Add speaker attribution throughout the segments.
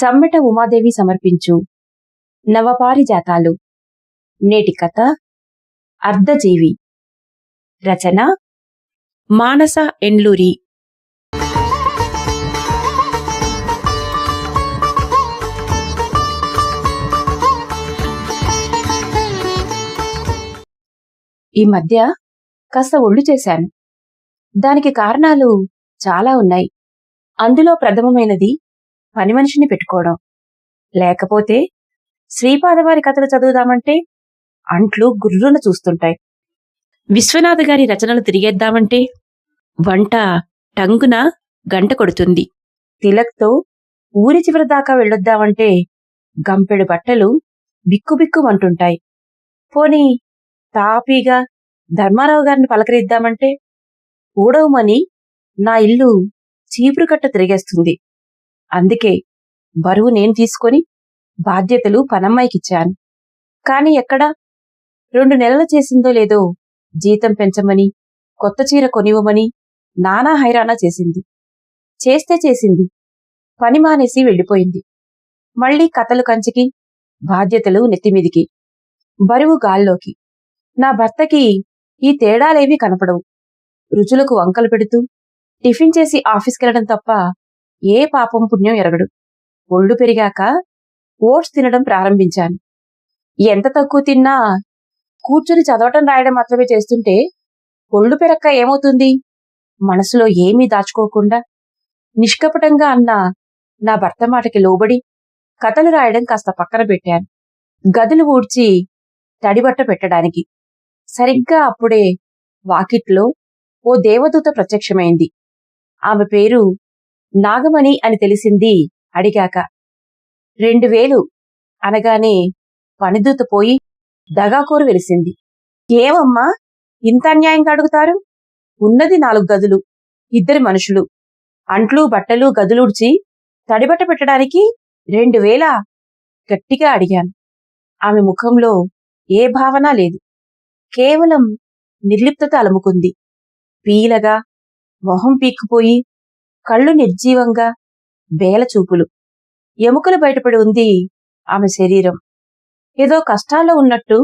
Speaker 1: సమ్మెట ఉమాదేవి సమర్పించు. నవపారిజాతాలు. నేటి కథ అర్ధజీవి. రచన మానస ఎండ్లూరి ఈ మధ్య కాస్త ఒళ్ళు చేశాను. దానికి కారణాలు చాలా ఉన్నాయి. అందులో ప్రథమమైనది పని మనిషిని పెట్టుకోవడం. లేకపోతే శ్రీపాదవారి కథలు చదువుదామంటే అంట్లు గుర్రున చూస్తుంటాయి. విశ్వనాథ గారి రచనలు తిరిగేద్దామంటే వంట టంగున గంట కొడుతుంది. తిలక్తో ఊరి చివరి దాకా వెళ్ళొద్దామంటే గంపెడు బట్టలు బిక్కుబిక్కుమంటుంటాయి పోనీ తాపీగా ధర్మారావు గారిని పలకరిద్దామంటే ఊడవమని నా ఇల్లు చీపురు కట్ట తిరిగేస్తుంది. అందుకే బరువు నేను తీసుకొని బాధ్యతలు పనమ్మాయికిచ్చాను. కాని ఎక్కడా? రెండు నెలలు చేసిందో లేదో జీతం పెంచమని కొత్త చీర కొనివ్వమని నానా హైరానా చేసింది. చేస్తే చేసింది. పని మానేసి వెళ్ళిపోయింది. మళ్ళీ కథలు కంచికి బాధ్యతలు నెత్తిమీదికి బరువు గాల్లోకి. నా భర్తకి ఈ తేడాలేవీ కనపడవు. రుచులకు వంకలు పెడుతూ టిఫిన్ చేసి ఆఫీస్కెళ్ళడం తప్ప ఏ పాపం పుణ్యం ఎరగడు. ఒళ్ళు పెరిగాక ఓట్స్ తినడం ప్రారంభించాను. ఎంత తక్కువ తిన్నా కూర్చుని చదవటం రాయడం మాత్రమే చేస్తుంటే ఒళ్ళు పెరక్క ఏమవుతుంది? మనసులో ఏమీ దాచుకోకుండా నిష్కపటంగా అన్న నా భర్త మాటకి లోబడి కథలు రాయడం కాస్త పక్కన పెట్టాను. గదులు ఊడ్చి తడిబట్ట పెట్టడానికి. సరిగ్గా అప్పుడే వాకిట్లో ఓ దేవదూత ప్రత్యక్షమైంది. ఆమె పేరు నాగమణి అని తెలిసింది అడిగాక. రెండు వేలు అనగానే పనిదూతపోయి దగాకోరు వెలిసింది. ఏమమ్మా ఇంత అన్యాయంగా అడుగుతారు? ఉన్నది నాలుగు గదులు ఇద్దరి మనుషులు. అంట్లు బట్టలు గదులుడ్చి తడిబట్ట పెట్టడానికి రెండు వేల గట్టిగా అడిగాను. ఆమె ముఖంలో ఏ భావన లేదు. కేవలం నిర్లిప్తత అలుముకుంది. పీలగా మొహం పీక్కుపోయి కళ్ళు నిర్జీవంగా బేలచూపులు ఎముకలు బయటపడి ఉంది ఆమె శరీరం. ఏదో కష్టాల్లో ఉన్నట్టు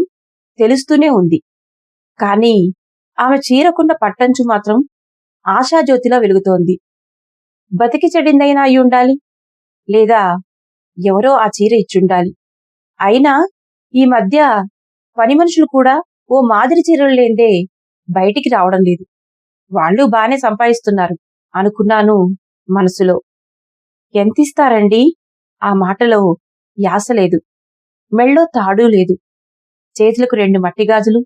Speaker 1: తెలుస్తూనే ఉంది. కాని ఆమె చీరకున్న పట్టంచు మాత్రం ఆశాజ్యోతిలా వెలుగుతోంది. బతికి చెడిందైనా అయి ఉండాలి. లేదా ఎవరో ఆ చీర ఇచ్చుండాలి. అయినా ఈ మధ్య పని మనుషులు కూడా ఓ మాదిరి చీరలు లేందే బయటికి రావడం లేదు. వాళ్ళు బానే సంపాదిస్తున్నారు. అనుకున్నాను మనసులో. ఎంతిస్తారండి? ఆ మాటలో యాస లేదు. మెళ్ళో తాడు లేదు. చేతులకు రెండు మట్టిగాజులు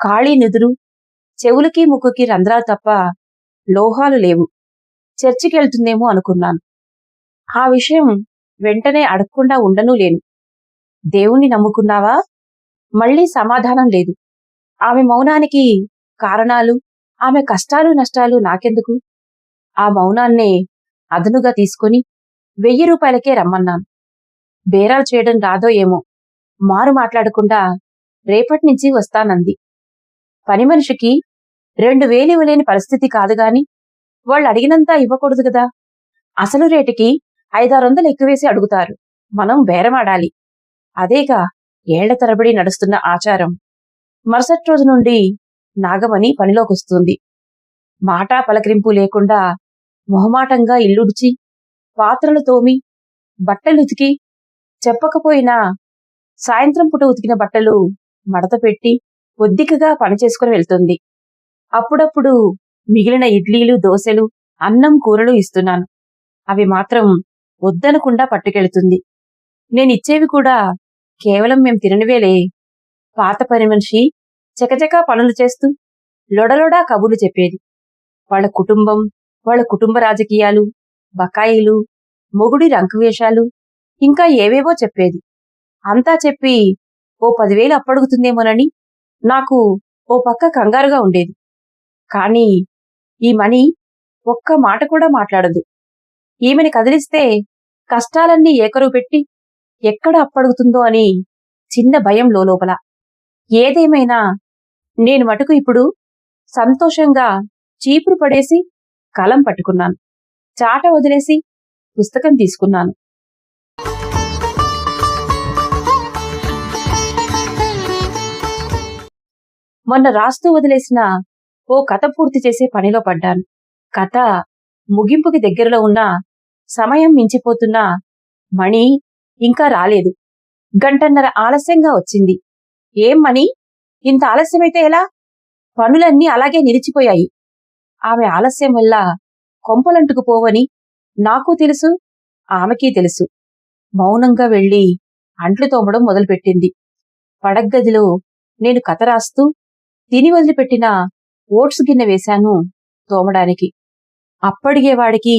Speaker 1: ఖాళీ నిదురు చెవులకి ముక్కుకి రంధ్రాలు తప్ప లోహాలు లేవు. చర్చికెళ్తుందేమో అనుకున్నాను. ఆ విషయం వెంటనే అడగకుండా ఉండనూ లేను. దేవుణ్ణి నమ్ముకున్నావా? మళ్ళీ సమాధానం లేదు. ఆమె మౌనానికి కారణాలు ఆమె కష్టాలు నష్టాలు నాకెందుకు? ఆ మౌనాన్నే అదనుగా తీసుకుని వెయ్యి రూపాయలకే రమ్మన్నాను. బేరాలు చేయడం రాదో ఏమో మారు మాట్లాడకుండా రేపటి నుంచి వస్తానంది. పని మనిషికి రెండు వేలు ఇవ్వలేని పరిస్థితి కాదు గాని వాళ్ళు అడిగినంత ఇవ్వకూడదు కదా. అసలు రేటుకి ఐదారు వందలు ఎక్కువేసి అడుగుతారు. మనం బేరమాడాలి. అదేగా ఏళ్ళ తరబడి నడుస్తున్న ఆచారం. మరుసటి రోజు నుండి నాగమణి పనిలోకొస్తుంది. మాటా పలకరింపు లేకుండా మొహమాటంగా ఇల్లుడిచి పాత్రలు తోమి బట్టలు ఉతికి చెప్పకపోయినా సాయంత్రం పూట ఉతికిన బట్టలు మడత పెట్టి కొద్దికగా పనిచేసుకుని వెళ్తుంది. అప్పుడప్పుడు మిగిలిన ఇడ్లీలు దోశలు అన్నం కూరలు ఇస్తున్నాను. అవి మాత్రం వద్దనకుండా పట్టుకెళ్తుంది. నేనిచ్చేవి కూడా కేవలం మేం తిననివేలే పాత పని మనిషి చకచకా పనులు చేస్తూ లొడలొడా కబుర్లు చెప్పేది. వాళ్ళ కుటుంబం వాళ్ళ కుటుంబ రాజకీయాలు బకాయిలు మొగుడి రంకువేషాలు ఇంకా ఏవేవో చెప్పేది. అంతా చెప్పి ఓ పదివేలు అప్పడుగుతుందేమోనని నాకు ఓ పక్క కంగారుగా ఉండేది. కాని ఈ మణి ఒక్క మాట కూడా మాట్లాడదు. ఈమెని కదిలిస్తే కష్టాలన్నీ ఏకరువు పెట్టి ఎక్కడ అప్పడుగుతుందో అని చిన్న భయం లోపల ఏదేమైనా నేను మటుకు ఇప్పుడు సంతోషంగా చీపురు పడేసి కలం పట్టుకున్నాను. చాట వదిలేసి పుస్తకం తీసుకున్నాను. మొన్న రాస్తూ వదిలేసిన ఓ కథ పూర్తి చేసే పనిలో పడ్డాను. కథ ముగింపుకి దగ్గరలో ఉన్న సమయం మించిపోతున్న మణి ఇంకా రాలేదు. గంటన్నర ఆలస్యంగా వచ్చింది. ఏం మణి? ఇంత ఆలస్యమైతే ఎలా? పనులన్నీ అలాగే నిలిచిపోయాయి. ఆమె ఆలస్యం వల్ల కొంపలంటుకుపోవని నాకు తెలుసు ఆమెకీ తెలుసు. మౌనంగా వెళ్ళి అంట్లు తోమడం మొదలుపెట్టింది. పడగ్గదిలో నేను కథ రాస్తూ తిని వదిలిపెట్టిన ఓట్స్ గిన్నె వేశాను తోమడానికి. అప్పడిగేవాడికి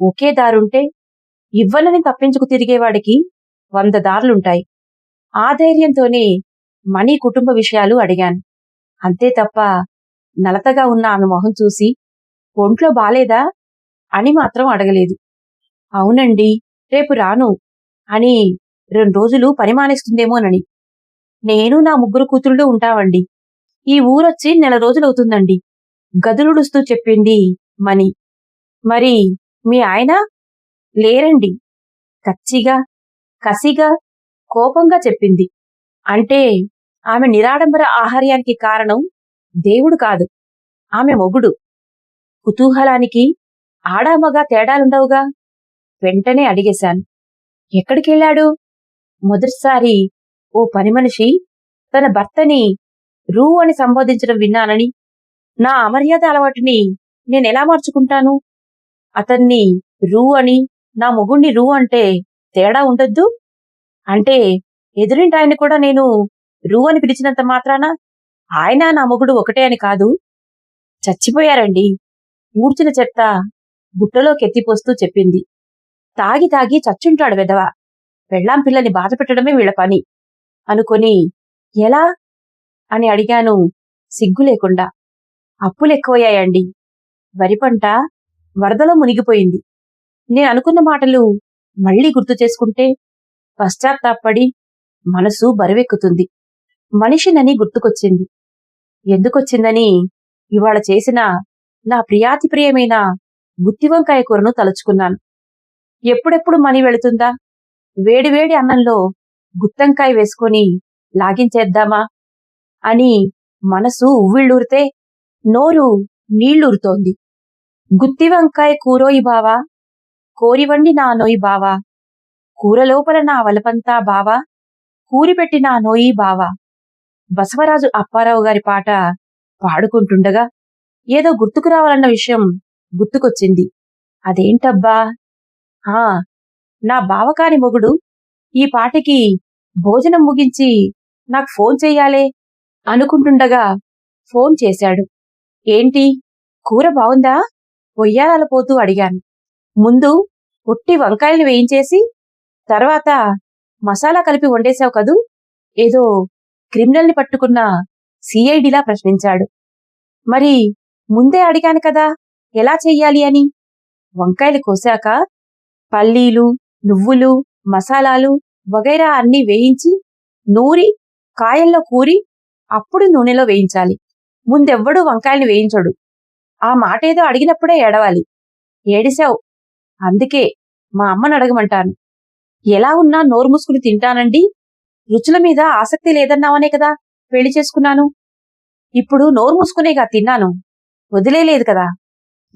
Speaker 1: ఒకే దారుంటే ఇవ్వనని తప్పించుకు తిరిగేవాడికి వంద దారులుంటాయి. ఆ ధైర్యంతోనే మణి కుటుంబ విషయాలు అడిగాను. అంతే తప్ప నలతగా ఉన్న ఆమె మొహం చూసి ఒంట్లో బాలేదా? అని మాత్రం అడగలేదు. అవునండి రేపు రాను అని రెండు రోజులు పని మానేస్తుందేమోనని నేను నా ముగ్గురు కూతురులు ఉంటామండి. ఈ ఊరొచ్చి నెల రోజులవుతుందండి. గదులుడుస్తూ చెప్పింది మణి. మరి మీ ఆయన? లేరండి. కచ్చిగా కసిగా కోపంగా చెప్పింది. అంటే ఆమె నిరాడంబర ఆహార్యానికి కారణం దేవుడు కాదు. ఆమె మొగుడు. కుతూహలానికి ఆడామగా తేడాలుండవుగా? వెంటనే అడిగేశాను. ఎక్కడికెళ్ళాడు? మొదటిసారి ఓ పని మనిషి తన భర్తని రూ అని సంబోధించడం విన్నానని నా అమర్యాద అలవాటుని నేనెలా మార్చుకుంటాను? అతన్ని రూ అని నా మొగుణ్ణి రూ అంటే తేడా ఉండొద్దు? అంటే ఎదురింటి ఆయన కూడా నేను రూ అని పిలిచినంత మాత్రాన ఆయన నా మొగుడు ఒకటే అని కాదు? చచ్చిపోయారండి. ఊడ్చిన చెత్త గుట్టలోకెత్తిపోస్తూ చెప్పింది. తాగి తాగి చచ్చుంటాడు వెదవ పెళ్ళాం పిల్లని బాధ పెట్టడమే వీళ్ళ పని అనుకొని ఎలా? అని అడిగాను సిగ్గు లేకుండా. అప్పులెక్కువయ్యాయండి. వరి పంట వరదలో మునిగిపోయింది. నేను అనుకున్న మాటలు మళ్ళీ గుర్తు చేసుకుంటే పశ్చాత్తాపడి మనసు బరువెక్కుతుంది. మనిషినని గుర్తుకొచ్చింది. ఎందుకొచ్చిందని ఇవాళ చేసిన నా ప్రియాతి ప్రియమైన గుత్తివంకాయ కూరను తలుచుకున్నాను. ఎప్పుడెప్పుడు మని వెళుతుందా? వేడివేడి అన్నంలో గుత్తంకాయ వేసుకొని లాగించేద్దామా? అని మనసు ఉవ్విళ్ళూరితే నోరు నీళ్ళూరుతోంది గుత్తి వంకాయ కూరోయి బావా? కోరివండి నా నోయి బావా? కూర లోపల నా వలపంతా బావా? కూరిపెట్టి నా నోయి బావా? బసవరాజు అప్పారావు గారి పాట పాడుకుంటుండగా ఏదో గుర్తుకు రావాలన్న విషయం గుర్తుకొచ్చింది. అదేంటబ్బా? ఆ నా బావకాని మొగుడు ఈ పాటికి భోజనం ముగించి నాకు ఫోన్ చెయ్యాలే అనుకుంటుండగా ఫోన్ చేశాడు. ఏంటి? కూర బావుందా? పొయ్యారాల పోతూ అడిగాను. ముందు ఉట్టి వంకాయలు వేయించేసి తర్వాత మసాలా కలిపి వండేశావు కదూ? ఏదో క్రిమినల్ని పట్టుకున్న సిఐడిలా ప్రశ్నించాడు. మరి ముందే అడిగాను కదా ఎలా చెయ్యాలి అని? వంకాయలు కోసాక పల్లీలు నువ్వులు మసాలాలు వగైరా అన్నీ వేయించి నూరి కాయల్లో కూరి అప్పుడు నూనెలో వేయించాలి. ముందెవ్వడూ వంకాయల్ని వేయించడు. ఆ మాటేదో అడిగినప్పుడే ఏడవాలి. ఏడిశావు అందుకే మా అమ్మను అడగమంటాను. ఎలా ఉన్నా నోరు మూసుకుని తింటానండి. రుచుల మీద ఆసక్తి లేదన్నావనే కదా పెళ్ళి చేసుకున్నాను. ఇప్పుడు నోరు మూసుకునేగా తిన్నాను. వదిలేలేదు కదా.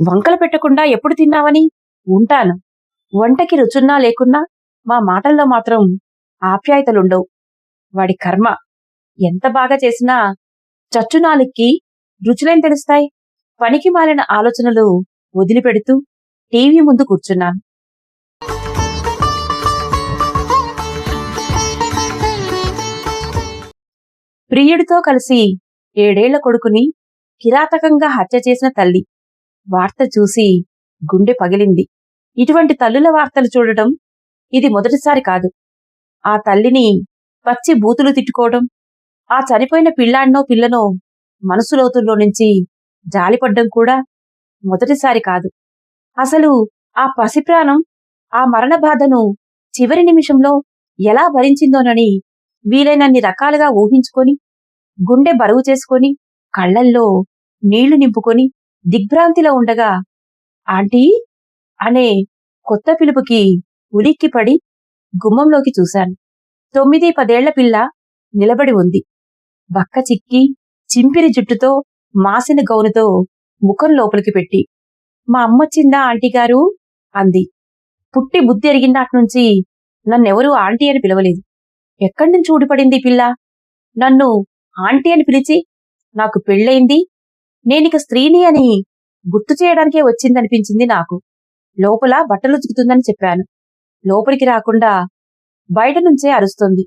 Speaker 1: వంకలు పెట్టకుండా ఎప్పుడు తిన్నావని? ఉంటాను. వంటకి రుచున్నా లేకున్నా మా మాటల్లో మాత్రం ఆప్యాయతలుండవు. వాడి కర్మ ఎంత బాగా చేసినా చచ్చునాలిక్కి రుచులేం తెలుస్తాయి? పనికి మాలిన ఆలోచనలు వదిలిపెడుతూ టీవీ ముందు కూర్చున్నాను. ప్రియుడితో కలిసి ఏడేళ్ళ కొడుకుని కిరాతకంగా హత్య చేసిన తల్లి. వార్త చూసి గుండె పగిలింది. ఇటువంటి తల్లుల వార్తలు చూడటం ఇది మొదటిసారి కాదు. ఆ తల్లిని పచ్చి బూతులు తిట్టుకోవడం ఆ చనిపోయిన పిల్లాడినో పిల్లనో మనసులోతుల్లో నుంచి జాలిపడ్డం కూడా మొదటిసారి కాదు. అసలు ఆ పసిప్రాణం ఆ మరణ బాధను చివరి నిమిషంలో ఎలా భరించిందోనని వీలైనన్ని రకాలుగా ఊహించుకొని గుండె బరువు చేసుకొని కళ్ళల్లో నీళ్ళు నింపుకొని దిగ్భ్రాంతిలో ఉండగా ఆంటీ అనే కొత్త పిలుపుకి ఉలిక్కిపడి గుమ్మంలోకి చూశాను. తొమ్మిది పదేళ్ళ పిల్ల నిలబడి ఉంది. బక్క చిక్కి చింపిరి జుట్టుతో మాసిన గౌనుతో ముఖం లోపలికి పెట్టి మా అమ్మొచ్చిందా ఆంటీ గారు? అంది. పుట్టి బుద్ధి ఎరిగినాట్నుంచి నన్నెవరూ ఆంటీ అని పిలవలేదు. ఎక్కడి నుంచి ఊడిపడింది పిల్ల? నన్ను ఆంటీ అని పిలిచి నాకు పెళ్ళయింది నేనిక స్త్రీని అని గుర్తు చేయడానికే వచ్చిందనిపించింది నాకు. లోపల బట్టలు ఉతుకుతుందని చెప్పాను. లోపలికి రాకుండా బయట నుంచే అరుస్తుంది.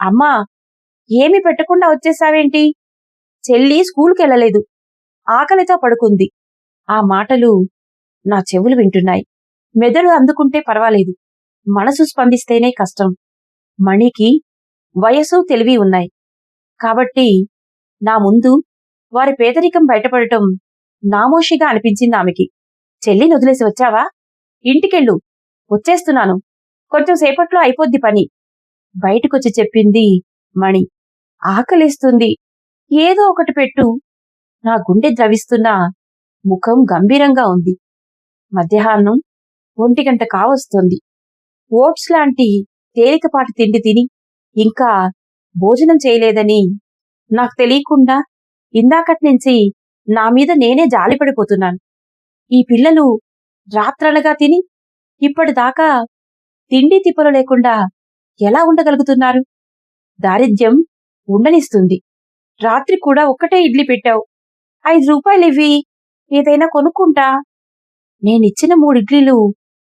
Speaker 1: అమ్మా ఏమి పెట్టకుండా వచ్చేసావేంటి? చెల్లి స్కూల్కి వెళ్ళలేదు ఆకలితో పడుకుంది. ఆ మాటలు నా చెవులు వింటున్నాయి. మెదడు అందుకుంటే పర్వాలేదు. మనసు స్పందిస్తేనే కష్టం. మణికి వయసు తెలివి ఉన్నాయి. కాబట్టి నా ముందు వారి పేదరికం బయటపడటం నామోషిగా అనిపించింది ఆమెకి. చెల్లిని వదిలేసి వచ్చావా? ఇంటికెళ్ళు. వచ్చేస్తున్నాను. కొంచెం సేపట్లో అయిపోద్ది పని. బయటకొచ్చి చెప్పింది మణి. ఆకలిస్తుంది. ఏదో ఒకటి పెట్టు. నా గుండె ద్రవిస్తున్నా ముఖం గంభీరంగా ఉంది. మధ్యాహ్నం ఒంటి గంట కావస్తుంది. ఓట్స్ లాంటి తేలికపాటి తిండి తిని ఇంకా భోజనం చేయలేదని నాకు తెలియకుండా ఇందాకటి నుంచి నా మీద నేనే జాలిపడిపోతున్నాను ఈ పిల్లలు రాత్రలుగా తిని ఇప్పటిదాకా తిండి తిప్పలు లేకుండా ఎలా ఉండగలుగుతున్నారు? దారిద్ర్యం ఉండనిస్తుంది. రాత్రి కూడా ఒక్కటే ఇడ్లీ పెట్టావు. ఐదు రూపాయలు ఇవ్వి ఏదైనా కొనుక్కుంటా. నేనిచ్చిన మూడు ఇడ్లీలు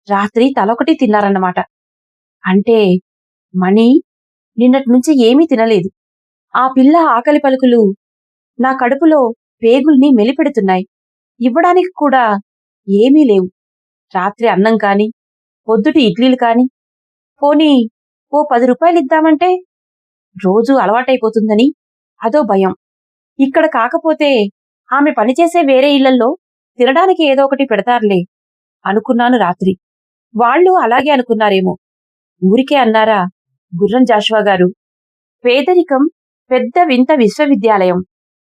Speaker 1: రాత్రి తలొకటి తిన్నారన్నమాట. అంటే మణి నిన్నటి నుంచి ఏమీ తినలేదు. ఆ పిల్ల ఆకలి పలుకులు నా కడుపులో పేగుల్ని మెలిపెడుతున్నాయి. ఇవ్వడానికి కూడా ఏమీ లేవు. రాత్రి అన్నం కాని పొద్దుటి ఇడ్లీలు కాని పోనీ ఓ పది రూపాయలు ఇద్దామంటే రోజూ అలవాటైపోతుందని అదో భయం. ఇక్కడ కాకపోతే ఆమె పనిచేసే వేరే ఇళ్ళల్లో తినడానికి ఏదో ఒకటి పెడతారులే అనుకున్నాను రాత్రి. వాళ్ళు అలాగే అనుకున్నారేమో. ఊరికే అన్నారా గుర్రం జాషువా గారు. పేదరికం పెద్ద వింత విశ్వవిద్యాలయం.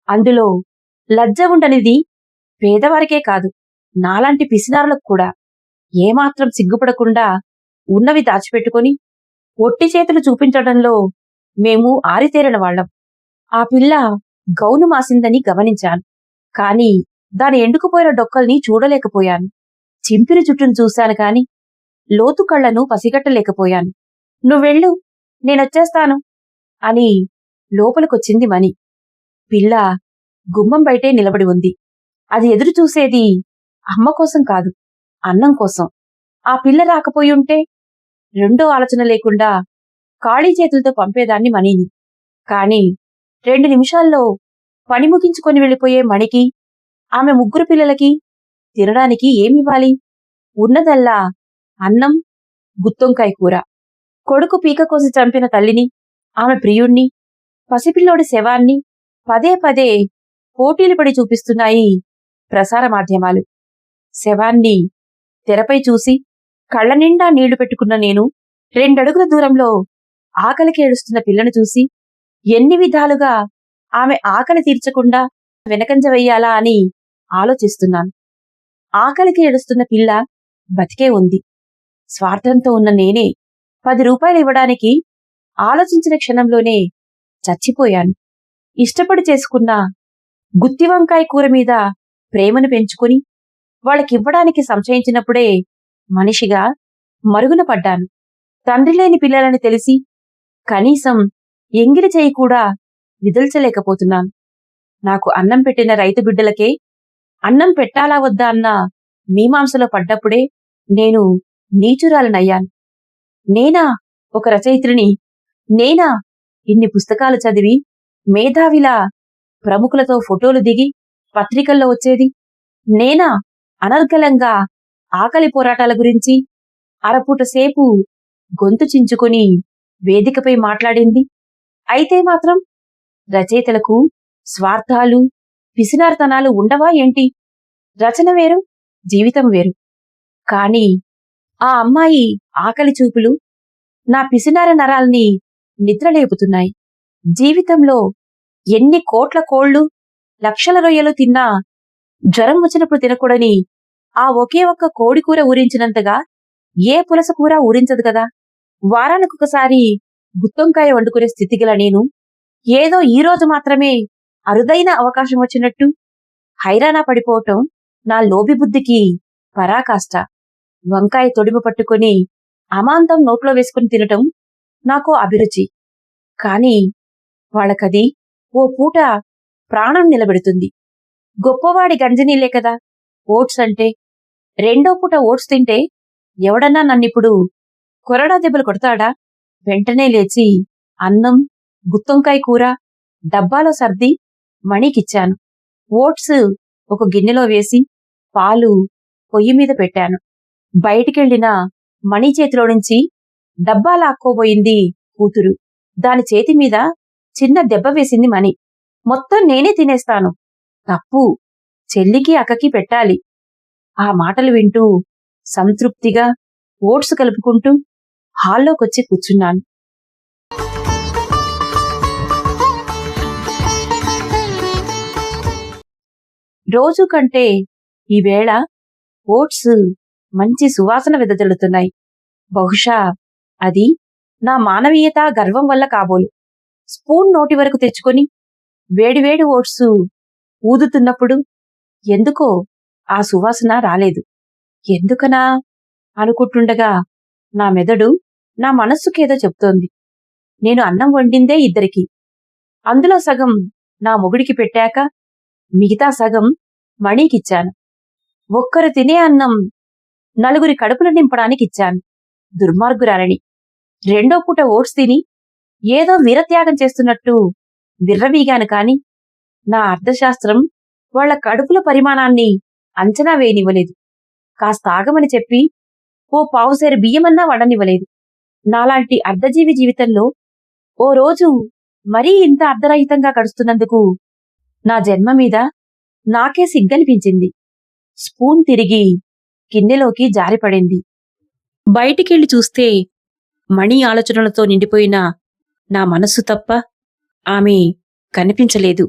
Speaker 1: అందులో లజ్జ ఉండనిది పేదవారికే కాదు నాలాంటి పిసినారులకు కూడా. ఏమాత్రం సిగ్గుపడకుండా ఉన్నవి దాచిపెట్టుకొని ఒట్టి చేతులు చూపించడంలో మేము ఆరితేరిన వాళ్ళం. ఆ పిల్ల గౌను మాసిందని గమనించాను. కాని దాని ఎండుకుపోయిన డొక్కల్ని చూడలేకపోయాను. చింపిరి జుట్టును చూశాను కాని లోతు కళ్ళను పసిగట్టలేకపోయాను. నువ్వెళ్ళు నేనొచ్చేస్తాను అని లోపలికొచ్చింది మణి. పిల్ల గుమ్మం బయటే నిలబడి ఉంది. అది ఎదురు చూసేది అమ్మ కోసం కాదు అన్నం కోసం. ఆ పిల్ల రాకపోయుంటే రెండో ఆలోచన లేకుండా ఖాళీ చేతులతో పంపేదాన్ని మణిని కాని రెండు నిమిషాల్లో పని ముగించుకొని వెళ్ళిపోయే మణికి ఆమె ముగ్గురు పిల్లలకి తినడానికి ఏమివ్వాలి? ఉన్నదల్లా అన్నం గుత్తొంకాయ కూర. కొడుకు పీక కోసి చంపిన తల్లిని ఆమె ప్రియుణ్ణి పసిపిల్లోడి శవాన్ని పదే పదే పోటీలు పడి చూపిస్తున్నాయి ప్రసార మాధ్యమాలు. శవాన్ని తెరపై చూసి కళ్ళ నిండా నీళ్ళు పెట్టుకున్న నేను రెండడుగుల దూరంలో ఆకలికి ఏడుస్తున్న పిల్లను చూసి ఎన్ని విధాలుగా ఆమె ఆకలి తీర్చకుండా వెనకంజ వెయ్యాలా అని ఆలోచిస్తున్నాను. ఆకలికి ఏడుస్తున్న పిల్ల బతికే ఉంది. స్వార్థంతో ఉన్న నేనే పది రూపాయలు ఇవ్వడానికి ఆలోచించిన క్షణంలోనే చచ్చిపోయాను. ఇష్టపడి చేసుకున్న గుత్తి వంకాయ కూర మీద ప్రేమను పెంచుకుని వాళ్ళకివ్వడానికి సంశయించినప్పుడే మనిషిగా మరుగున పడ్డాను. తండ్రి లేని పిల్లలని తెలిసి కనీసం ఎంగిలి చేయి కూడా విదల్చలేకపోతున్నాను. నాకు అన్నం పెట్టిన రైతు బిడ్డలకే అన్నం పెట్టాలా వద్దా అన్న మీమాంసలో పడ్డప్పుడే నేను నీచురాలనయ్యాను. నేనా ఒక రచయిత్రిని? నేనా? ఇన్ని పుస్తకాలు చదివి మేధావిలా ప్రముఖులతో ఫోటోలు దిగి పత్రికల్లో వచ్చేది. నేనా అనర్గళంగా ఆకలి పోరాటాల గురించి అరపూట సేపు గొంతు చించుకుని వేదికపై మాట్లాడింది. అయితే మాత్రం రచయితలకు స్వార్థాలు పిసినార్తనాలు ఉండవా ఏంటి? రచన వేరు జీవితం వేరు. కాని ఆ అమ్మాయి ఆకలి చూపులు నా పిసినార నరాల్ని నిద్రలేపుతున్నాయి. జీవితంలో ఎన్ని కోట్ల కోళ్ళు లక్షల రొయ్యలు తిన్నా జ్వరం వచ్చినప్పుడు తినకూడని ఆ ఒకే ఒక్క కోడి కూర ఊరించినంతగా ఏ పులస కూర ఊరించదు కదా? వారానికొకసారి గుత్తొంకాయ వండుకునే స్థితిగల నేను ఏదో ఈ రోజు మాత్రమే అరుదైన అవకాశం వచ్చినట్టు హైరానా పడిపోవటం నా లోబిబుద్ధికి పరాకాష్ట. వంకాయ తొడిమ పట్టుకొని అమాంతం నోట్లో వేసుకుని తినటం నాకు అభిరుచి. కాని వాళ్ళకది ఓ పూట ప్రాణం నిలబెడుతుంది. గొప్పవాడి గంజనీలే కదా ఓట్స్ అంటే. రెండో పూట ఓట్స్ తింటే ఎవడన్నా నన్నిప్పుడు కొరడా దెబ్బలు కొడతాడా? వెంటనే లేచి అన్నం గుత్తొంకాయ కూర డబ్బాలో సర్ది మణికిచ్చాను. ఓట్స్ ఒక గిన్నెలో వేసి పాలు పొయ్యి మీద పెట్టాను. బయటికెళ్ళిన మణి చేతిలో నుంచి డబ్బా లాక్కోబోయింది కూతురు. దాని చేతి మీద చిన్న దెబ్బ వేసింది మణి. మొత్తం నేనే తినేస్తాను. తప్పు. చెల్లికి అక్కకి పెట్టాలి. ఆ మాటలు వింటూ సంతృప్తిగా ఓట్స్ కలుపుకుంటూ హాల్లోకొచ్చి కూర్చున్నాను. రోజు కంటే ఈవేళ ఓట్స్ మంచి సువాసన వెదజల్లుతున్నాయి. బహుశా అది నా మానవీయత గర్వం వల్ల కాబోలు. స్పూన్ నోటి వరకు తెచ్చుకొని వేడివేడి ఓట్సు ఊదుతున్నప్పుడు ఎందుకో ఆ సువాసన రాలేదు. ఎందుకనా అనుకుంటుండగా నా మెదడు నా మనస్సుకేదో చెప్తోంది. నేను అన్నం వండిందే ఇద్దరికి. అందులో సగం నా మొగుడికి పెట్టాక మిగతా సగం మణికిచ్చాను. ఒక్కరు తినే అన్నం నలుగురి కడుపులు నింపడానికి ఇచ్చాను దుర్మార్గురాలని. రెండో పూట ఓట్స్ తిని ఏదో వీరత్యాగం చేస్తున్నట్టు విర్రవీగాను కాని నా అర్థశాస్త్రం వాళ్ళ కడుపుల పరిమాణాన్ని అంచనా వేయనివ్వలేదు. కాస్త ఆగమని చెప్పి ఓ పావుసేరు బియ్యమన్నా వడనివ్వలేదు. నాలాంటి అర్ధజీవి జీవితంలో ఓ రోజు మరీ ఇంత అర్ధరహితంగా గడుస్తున్నందుకు నా జన్మ మీద నాకే సిగ్గనిపించింది. స్పూన్ తిరిగి గిన్నెలోకి జారిపడింది. బయటికెళ్ళి చూస్తే మణి ఆలోచనలతో నిండిపోయిన నా మనస్సు తప్ప ఆమె కనిపించలేదు.